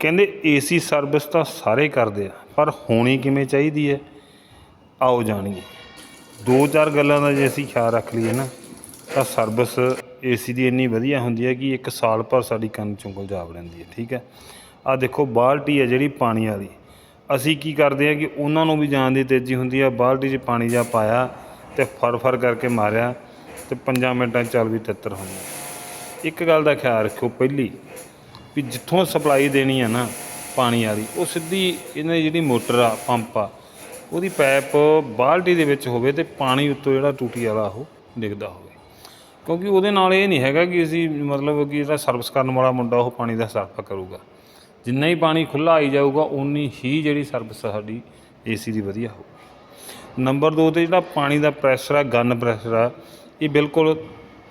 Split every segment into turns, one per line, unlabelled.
ਕਹਿੰਦੇ AC service ਤਾਂ ਸਾਰੇ ਕਰਦੇ ਆ, ਪਰ ਹੋਣੀ ਕਿਵੇਂ ਚਾਹੀਦੀ ਹੈ? ਆਓ ਜਾਣੀਏ। ਦੋ ਚਾਰ ਗੱਲਾਂ ਦਾ ਜੇ ਅਸੀਂ ਖਿਆਲ ਰੱਖ ਲਈਏ ਨਾ, ਤਾਂ ਸਰਵਿਸ ਏਸੀ ਦੀ ਇੰਨੀ ਵਧੀਆ ਹੁੰਦੀ ਹੈ ਕਿ ਇੱਕ ਸਾਲ ਭਰ ਸਾਡੀ ਕੰਨ ਚੋਂ ਗੁਲਜਾਬ ਰਹਿੰਦੀ ਹੈ, ਠੀਕ ਹੈ? ਆ ਦੇਖੋ, ਬਾਲਟੀ ਹੈ ਜਿਹੜੀ ਪਾਣੀ ਵਾਲੀ। ਅਸੀਂ ਕੀ ਕਰਦੇ ਆ ਕਿ ਉਹਨਾਂ ਨੂੰ ਵੀ ਜਾਣ ਦੀ ਤੇਜ਼ੀ ਹੁੰਦੀ ਆ ਬਾਲਟੀ 'ਚ ਪਾਣੀ ਜਾ ਪਾਇਆ ਤੇ ਫਰ ਫਰ ਕਰਕੇ ਮਾਰਿਆ ਤੇ 5 ਮਿੰਟਾਂ ਚੱਲ ਵੀ ਤਿੱਤਰ ਹੋਣੀ ਇੱਕ ਗੱਲ ਦਾ ਖਿਆਲ ਰੱਖਿਓ, ਪਹਿਲੀ ਵੀ ਜਿੱਥੋਂ ਸਪਲਾਈ ਦੇਣੀ ਆ ਨਾ ਪਾਣੀ ਵਾਲੀ, ਉਹ ਸਿੱਧੀ ਇਹਨਾਂ ਦੀ ਜਿਹੜੀ ਮੋਟਰ ਆ, ਪੰਪ ਆ, ਉਹਦੀ ਪਾਈਪ ਬਾਲਟੀ ਦੇ ਵਿੱਚ ਹੋਵੇ ਤੇ ਪਾਣੀ ਉੱਤੋਂ ਜਿਹੜਾ ਟੂਟੀ ਵਾਲਾ ਉਹ ਡਿੱਗਦਾ ਹੋਵੇ। ਕਿਉਂਕਿ ਉਹਦੇ ਨਾਲ ਇਹ ਨਹੀਂ ਹੈਗਾ ਕਿ ਅਸੀਂ ਮਤਲਬ ਕਿ ਜਿਹੜਾ ਸਰਵਿਸ ਕਰਨ ਵਾਲਾ ਮੁੰਡਾ ਉਹ ਪਾਣੀ ਦਾ ਸਰਫਾ ਕਰੂਗਾ। ਜਿੰਨਾ ਹੀ ਪਾਣੀ ਖੁੱਲਾ ਆਈ ਜਾਊਗਾ ਉਨੀ ਹੀ ਜਿਹੜੀ ਸਰਵਿਸ ਸਾਡੀ ਏਸੀ ਦੀ ਵਧੀਆ ਹੋਊਗੀ। ਨੰਬਰ 2 ਤੇ ਜਿਹੜਾ ਪਾਣੀ ਦਾ ਪ੍ਰੈਸ਼ਰ ਆ ਗਨ ਪ੍ਰੈਸ਼ਰ ਆ, ਇਹ ਬਿਲਕੁਲ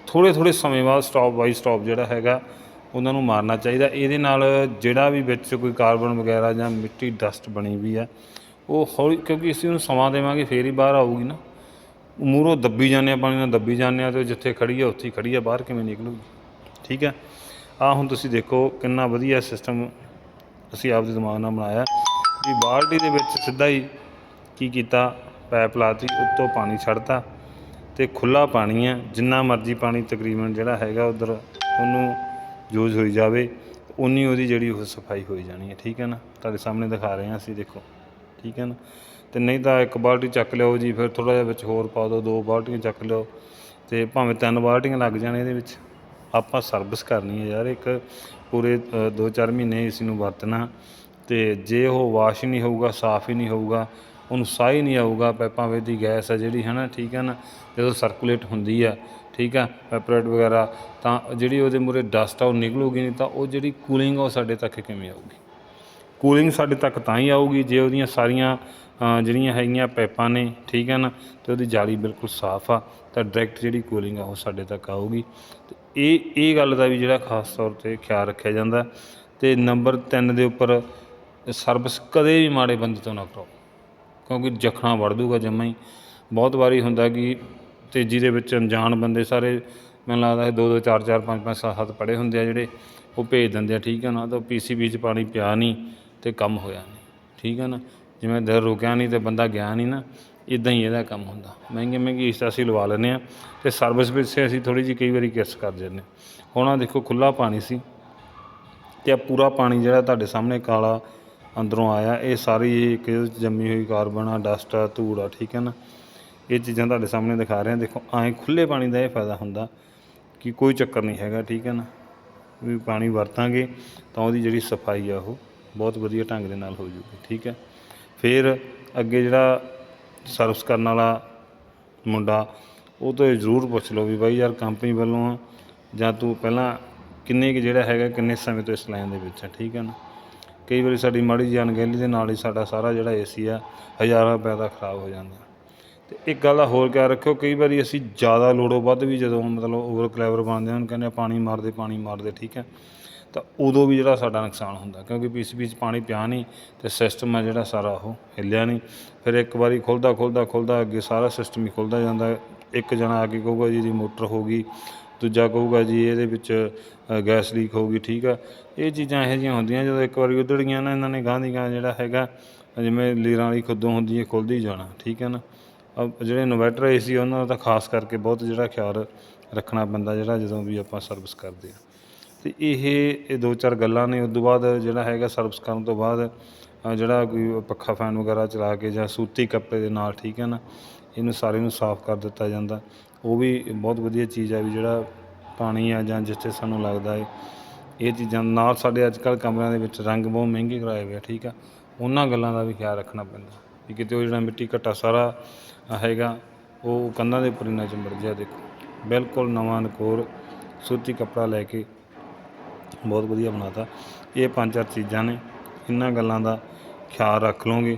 ਥੋੜੇ ਥੋੜੇ ਸਮੇਂ ਬਾਅਦ ਸਟਾਪ ਬਾਈ ਸਟਾਪ ਜਿਹੜਾ ਹੈਗਾ ਉਹਨਾਂ ਨੂੰ ਮਾਰਨਾ ਚਾਹੀਦਾ। ਇਹਦੇ ਨਾਲ ਜਿਹੜਾ ਵੀ ਵਿੱਚ ਕੋਈ ਕਾਰਬਨ ਵਗੈਰਾ ਜਾਂ ਮਿੱਟੀ ਡਸਟ ਬਣੀ ਵੀ ਆ ਉਹ ਹੌਲੀ ਕਿਉਂਕਿ ਅਸੀਂ ਉਹਨੂੰ ਸਮਾਂ ਦੇਵਾਂਗੇ, ਫੇਰ ਹੀ ਬਾਹਰ ਆਊਗੀ ਨਾ। ਮੂਹਰੋਂ ਦੱਬੀ ਜਾਂਦੇ ਆ ਪਾਣੀ ਨਾਲ ਦੱਬੀ ਜਾਂਦੇ ਆ ਤੇ ਜਿੱਥੇ ਖੜੀ ਆ ਉੱਥੇ ਹੀ ਖੜੀ ਆ ਬਾਹਰ ਕਿਵੇਂ ਨਿਕਲੂਗੀ? ਠੀਕ ਹੈ? ਆ ਹੁਣ ਤੁਸੀਂ ਦੇਖੋ ਕਿੰਨਾ ਵਧੀਆ ਸਿਸਟਮ ਅਸੀਂ ਆਪਦੇ ਦਿਮਾਗ ਨਾਲ ਬਣਾਇਆ। ਵੀ ਬਾਲਟੀ ਦੇ ਵਿੱਚ ਸਿੱਧਾ ਹੀ ਕੀ ਕੀਤਾ? ਪੈਪ ਲਾਤੀ ਉੱਤੋਂ ਪਾਣੀ ਛੱਡਤਾ ਤੇ ਖੁੱਲਾ ਪਾਣੀ ਹੈ। ਜਿੰਨਾ ਮਰਜ਼ੀ ਪਾਣੀ ਤਕਰੀਬਨ ਜਿਹੜਾ ਹੈਗਾ ਉਧਰ ਉਹਨੂੰ ਯੂਜ਼ ਹੋਈ ਜਾਵੇ, ਉਨੀ ਉਹਦੀ ਜਿਹੜੀ ਉਹ ਸਫ਼ਾਈ ਹੋਈ ਜਾਣੀ ਹੈ, ਠੀਕ ਹੈ ਨਾ? ਤੁਹਾਡੇ ਸਾਹਮਣੇ ਦਿਖਾ ਰਹੇ ਹਾਂ ਅਸੀਂ, ਦੇਖੋ, ਠੀਕ ਹੈ ਨਾ? ਤੇ ਨਹੀਂ ਤਾਂ ਇੱਕ ਬਾਲਟੀ ਚੱਕ ਲਿਓ ਜੀ, ਫਿਰ ਥੋੜਾ ਜਿਹਾ ਵਿੱਚ ਹੋਰ ਪਾ ਦਿਓ, ਦੋ ਬਾਲਟੀਆਂ ਚੱਕ ਲਿਓ ਤੇ ਭਾਵੇਂ ਤਿੰਨ ਬਾਲਟੀਆਂ ਲੱਗ ਜਾਣ ਇਹਦੇ ਵਿੱਚ। ਆਪਾਂ ਸਰਵਿਸ ਕਰਨੀ ਹੈ ਯਾਰ, ਇੱਕ ਪੂਰੇ 2-4 ਮਹੀਨੇ ਇਸ ਨੂੰ ਵਰਤਣਾ। ਤੇ ਜੇ ਉਹ ਵਾਸ਼ ਹੀ ਨਹੀਂ ਹੋਊਗਾ, ਸਾਫ਼ ਹੀ ਨਹੀਂ ਹੋਊਗਾ, ਉਹਨੂੰ ਸਾਹ ਹੀ ਨਹੀਂ ਆਊਗਾ ਪੈਪਾਂ ਵਿੱਚ ਦੀ ਗੈਸ ਆ ਜਿਹੜੀ, ਹੈ ਨਾ, ਠੀਕ ਹੈ ਨਾ? ਜਦੋਂ ਸਰਕੂਲੇਟ ਹੁੰਦੀ ਆ ਠੀਕ ਆ ਪੈਪਰੇਟ ਵਗੈਰਾ, ਤਾਂ ਜਿਹੜੀ ਉਹਦੇ ਮੂਰੇ ਡਸਟ ਆ, ਉਹ ਨਿਕਲੂਗੀ ਨਹੀਂ, ਤਾਂ ਉਹ ਜਿਹੜੀ ਕੂਲਿੰਗ ਆ, ਉਹ ਸਾਡੇ ਤੱਕ ਕਿਵੇਂ ਆਊਗੀ? ਕੂਲਿੰਗ ਸਾਡੇ ਤੱਕ ਤਾਂ ਹੀ ਆਊਗੀ ਜੇ ਉਹਦੀਆਂ ਸਾਰੀਆਂ ਜਿਹੜੀਆਂ ਹੈਗੀਆਂ ਪਾਈਪਾਂ ਨੇ, ਠੀਕ ਹੈ ਨਾ, ਤੇ ਉਹਦੀ ਜਾਲੀ ਬਿਲਕੁਲ ਸਾਫ਼ ਆ, ਤਾਂ ਡਾਇਰੈਕਟ ਜਿਹੜੀ ਕੂਲਿੰਗ ਆ, ਉਹ ਸਾਡੇ ਤੱਕ ਆਊਗੀ। ਤੇ ਇਹ ਇਹ ਗੱਲ ਦਾ ਵੀ ਜਿਹੜਾ ਖਾਸ ਤੌਰ ਤੇ ਖਿਆਲ ਰੱਖਿਆ ਜਾਂਦਾ, ਤੇ ਨੰਬਰ 3 ਦੇ ਉੱਪਰ ਸਰਵਿਸ ਕਦੇ ਵੀ ਮਾੜੇ ਬੰਦੇ ਤੋਂ ਨਾ ਕਰਾਓ, ਕਿਉਂਕਿ ਜਖਣਾ ਵੜ ਦੂਗਾ ਜੰਮਾ ਹੀ। ਬਹੁਤ ਵਾਰੀ ਹੁੰਦਾ ਕਿ ਤੇਜ਼ੀ ਦੇ ਵਿੱਚ ਅਣਜਾਣ ਬੰਦੇ ਸਾਰੇ ਮੈਨੂੰ ਲੱਗਦਾ ਹੈ ਦੋ ਦੋ, ਚਾਰ ਚਾਰ, ਪੰਜ ਪੰਜ, ਸੱਤ ਸੱਤ ਪੜ੍ਹੇ ਹੁੰਦੇ ਆ ਜਿਹੜੇ ਉਹ ਭੇਜ ਦਿੰਦੇ ਆ, ਠੀਕ ਹੈ ਨਾ? ਤਾਂ ਪੀ ਸੀ ਪੀਸੀਬੀ 'ਚ ਪਾਣੀ ਪਿਆ ਨਹੀਂ ਅਤੇ ਕੰਮ ਹੋਇਆ ਨਹੀਂ, ਠੀਕ ਹੈ ਨਾ? ਜਿਵੇਂ ਦਿਲ ਰੁਕਿਆ ਨਹੀਂ ਤੇ ਬੰਦਾ ਗਿਆ ਨਹੀਂ ਨਾ ਇਦਾਂ ਹੀ ਇਹਦਾ ਕੰਮ ਹੁੰਦਾ। ਮਹਿੰਗੇ ਮਹਿੰਗੀ ਇਸ ਅਸੀਂ ਲਵਾ ਲੈਂਦੇ ਆ ਤੇ ਸਰਵਿਸ ਵਿੱਚ ਅਸੀਂ ਥੋੜੀ ਜਿਹੀ ਕਈ ਵਾਰੀ ਕਿਸ ਕਰ ਜਾਂਦੇ ਹੁਣ ਆਹ ਦੇਖੋ ਖੁੱਲਾ ਪਾਣੀ ਸੀ ਤੇ ਆ ਪੂਰਾ ਪਾਣੀ ਜਿਹੜਾ ਤੁਹਾਡੇ ਸਾਹਮਣੇ ਕਾਲਾ ਅੰਦਰੋਂ ਆਇਆ, ਇਹ ਸਾਰੀ ਇੱਕ ਇਹਦੇ ਵਿੱਚ ਜੰਮੀ ਹੋਈ ਕਾਰਬਨ ਆ ਡਸਟ ਆ, ਧੂੜ ਆ, ਠੀਕ ਹੈ ਨਾ? ਇਹ ਚੀਜ਼ਾਂ ਤੁਹਾਡੇ ਸਾਹਮਣੇ ਦਿਖਾ ਰਹੇ ਹਾਂ। ਦੇਖੋ, ਐਂ ਖੁੱਲੇ ਪਾਣੀ ਦਾ ਇਹ ਫਾਇਦਾ ਹੁੰਦਾ ਕਿ ਕੋਈ ਚੱਕਰ ਨਹੀਂ ਹੈਗਾ, ਠੀਕ ਹੈ ਨਾ? ਵੀ ਪਾਣੀ ਵਰਤਾਂਗੇ ਤਾਂ ਉਹਦੀ ਜਿਹੜੀ ਸਫ਼ਾਈ ਆ ਉਹ ਬਹੁਤ ਵਧੀਆ ਢੰਗ ਦੇ ਨਾਲ ਹੋ ਜੂਗੀ, ਠੀਕ ਹੈ? ਫਿਰ ਅੱਗੇ ਜਿਹੜਾ ਸਰਵਿਸ ਕਰਨ ਵਾਲਾ ਮੁੰਡਾ, ਉਹ ਤੋਂ ਜ਼ਰੂਰ ਪੁੱਛ ਲਓ ਵੀ ਬਾਈ ਯਾਰ ਕੰਪਨੀ ਵੱਲੋਂ ਆ, ਜਾਂ ਤੂੰ ਪਹਿਲਾਂ ਕਿੰਨੇ ਕੁ ਜਿਹੜਾ ਹੈਗਾ, ਕਿੰਨੇ ਸਮੇਂ ਤੋਂ ਇਸ ਲਾਈਨ ਦੇ ਵਿੱਚ ਹੈ ਠੀਕ ਹੈ ਨਾ? ਕਈ ਵਾਰੀ ਸਾਡੀ ਮਾੜੀ ਜਿਹੀ ਅਣਗਹਿਲੀ ਦੇ ਨਾਲ ਹੀ ਸਾਡਾ ਸਾਰਾ ਜਿਹੜਾ ਏਸੀ ਆ, ਹਜ਼ਾਰਾਂ ਰੁਪਏ ਦਾ ਖਰਾਬ ਹੋ ਜਾਂਦਾ। ਤੇ ਇੱਕ ਗੱਲ ਦਾ ਹੋਰ ਖਿਆਲ ਰੱਖਿਓ, ਕਈ ਵਾਰੀ ਅਸੀਂ ਜ਼ਿਆਦਾ ਲੋੜੋਂ ਵੱਧ ਵੀ ਜਦੋਂ ਮਤਲਬ ਓਵਰ ਕਲੈਵਰ ਬਣਦੇ ਹਾਂ ਕਹਿੰਦੇ ਪਾਣੀ ਮਾਰਦੇ ਪਾਣੀ ਮਾਰਦੇ, ਠੀਕ ਹੈ। ਤਾਂ ਉਦੋਂ ਵੀ ਜਿਹੜਾ ਸਾਡਾ ਨੁਕਸਾਨ ਹੁੰਦਾ, ਕਿਉਂਕਿ ਪੀਸੀਬੀ 'ਚ ਪਾਣੀ ਪਿਆ ਨਹੀਂ ਤੇ ਸਿਸਟਮ ਹੈ ਜਿਹੜਾ ਸਾਰਾ ਉਹ ਹਿੱਲਿਆ ਨਹੀਂ। ਫਿਰ ਇੱਕ ਵਾਰੀ ਖੁੱਲਦਾ ਖੁੱਲਦਾ ਖੁੱਲਦਾ ਅੱਗੇ ਸਾਰਾ ਸਿਸਟਮ ਹੀ ਖੁੱਲਦਾ ਜਾਂਦਾ, ਇੱਕ ਜਣਾ ਆ ਕੇ ਕਹੂਗਾ ਜੀ ਦੀ ਮੋਟਰ ਹੋ ਗਈ, ਦੂਜਾ ਕਹੂਗਾ ਜੀ ਇਹਦੇ ਵਿੱਚ ਗੈਸ ਲੀਕ ਹੋ ਗਈ, ਠੀਕ ਆ। ਇਹ ਚੀਜ਼ਾਂ ਇਹੋ ਜਿਹੀਆਂ ਹੁੰਦੀਆਂ, ਜਦੋਂ ਇੱਕ ਵਾਰੀ ਉਧੜ ਗਈਆਂ ਨਾ, ਇਹਨਾਂ ਨੇ ਗਾਂ ਦੀ ਗਾਂ ਜਿਹੜਾ ਹੈਗਾ, ਜਿਵੇਂ ਲੀਰਾਂ ਵਾਲੀ ਖੁੱਦੋਂ ਹੁੰਦੀ ਹੈ, ਖੁੱਲਦੀ ਜਾਣਾ, ਠੀਕ ਹੈ ਨਾ। ਜਿਹੜੇ ਇਨਵਰਟਰ ਏਸੀ ਉਹਨਾਂ ਦਾ ਤਾਂ ਖਾਸ ਕਰਕੇ ਬਹੁਤ ਜਿਹੜਾ ਖਿਆਲ ਰੱਖਣਾ ਪੈਂਦਾ ਜਿਹੜਾ ਜਦੋਂ ਵੀ ਆਪਾਂ ਸਰਵਿਸ ਕਰਦੇ ਹਾਂ। ਅਤੇ ਇਹ ਇਹ ਦੋ ਚਾਰ ਗੱਲਾਂ ਨੇ ਉਸ ਤੋਂ ਬਾਅਦ ਜਿਹੜਾ ਹੈਗਾ ਸਰਵਿਸ ਕਰਨ ਤੋਂ ਬਾਅਦ ਜਿਹੜਾ ਕੋਈ ਪੱਖਾ ਫੈਨ ਵਗੈਰਾ ਚਲਾ ਕੇ ਜਾਂ ਸੂਤੀ ਕੱਪੜੇ ਦੇ ਨਾਲ ਠੀਕ ਹੈ ਨਾ, ਇਹਨੂੰ ਸਾਰੇ ਨੂੰ ਸਾਫ਼ ਕਰ ਦਿੱਤਾ ਜਾਂਦਾ। ਉਹ ਵੀ ਬਹੁਤ ਵਧੀਆ ਚੀਜ਼ ਆ ਵੀ ਜਿਹੜਾ ਪਾਣੀ ਆ ਜਾਂ ਜਿੱਥੇ ਸਾਨੂੰ ਲੱਗਦਾ ਹੈ, ਇਹ ਚੀਜ਼ਾਂ ਨਾਲ ਸਾਡੇ ਅੱਜ ਕੱਲ੍ਹ ਕਮਰਿਆਂ ਦੇ ਵਿੱਚ ਰੰਗ ਬਹੁਤ ਮਹਿੰਗੇ ਕਰਾਏ ਹੋਏ ਆ, ਠੀਕ ਆ। ਉਹਨਾਂ ਗੱਲਾਂ ਦਾ ਵੀ ਖਿਆਲ ਰੱਖਣਾ ਪੈਂਦਾ। ਵੀ ਕਿਤੇ ਉਹ ਜਿਹੜਾ ਮਿੱਟੀ ਘੱਟਾ ਸਾਰਾ ਹੈਗਾ, ਉਹ ਕੰਧਾਂ ਦੇ ਉੱਪਰ ਹੀ ਨਾ ਚੰਬੜ ਜਿਆ ਦੇਖੋ। ਬਿਲਕੁਲ ਨਵਾਂ ਨਕੋਰ ਸੂਤੀ ਕੱਪੜਾ ਲੈ ਕੇ ਬਹੁਤ ਵਧੀਆ ਬਣਾਤਾ। ਇਹ ਪੰਜ ਚਾਰ ਚੀਜ਼ਾਂ ਨੇ। ਇਹਨਾਂ ਗੱਲਾਂ ਦਾ ਖਿਆਲ ਰੱਖ ਲਓਗੇ।